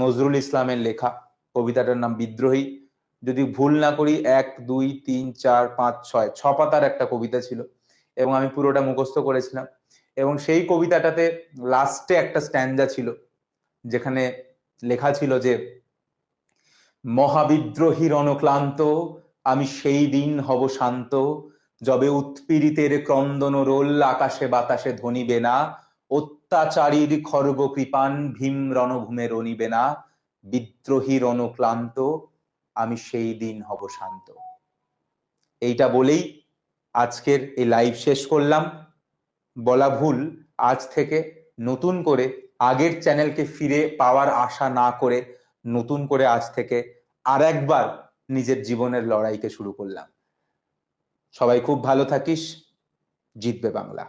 নজরুল ইসলামের লেখা। কবিতাটার নাম বিদ্রোহী। যদি ভুল না করি, এক, দুই, তিন, চার, পাঁচ, ছয়, ছ পাতার একটা কবিতা ছিল এবং আমি পুরোটা মুখস্থ করেছিলাম। এবং সেই কবিতাটাতে লাস্টে একটা স্ট্যান্ডা ছিল, যেখানে লেখা ছিল যে মহাবিদ্রোহীর অনক্লান্ত আমি সেই দিন হব শান্ত। যবে উৎপীড়িতের ক্রন্দন রোল, আকাশে বাতাসে ধ্বনিবে না। অত্যাচারীর খর্ব কৃপান ভীম রণভূমে রনিবে না বিদ্রোহীর অনুক্লান্ত আমি সেই দিন হব শান্ত। এইটা বলেই আজকের এই লাইভ শেষ করলাম। বলা ভুল, আজ থেকে নতুন করে আগের চ্যানেলকে ফিরে পাওয়ার আশা না করে নতুন করে আজ থেকে আর একবার নিজের জীবনের লড়াইকে শুরু করলাম। সবাই খুব ভালো থাকিস, জিতবে বাংলা।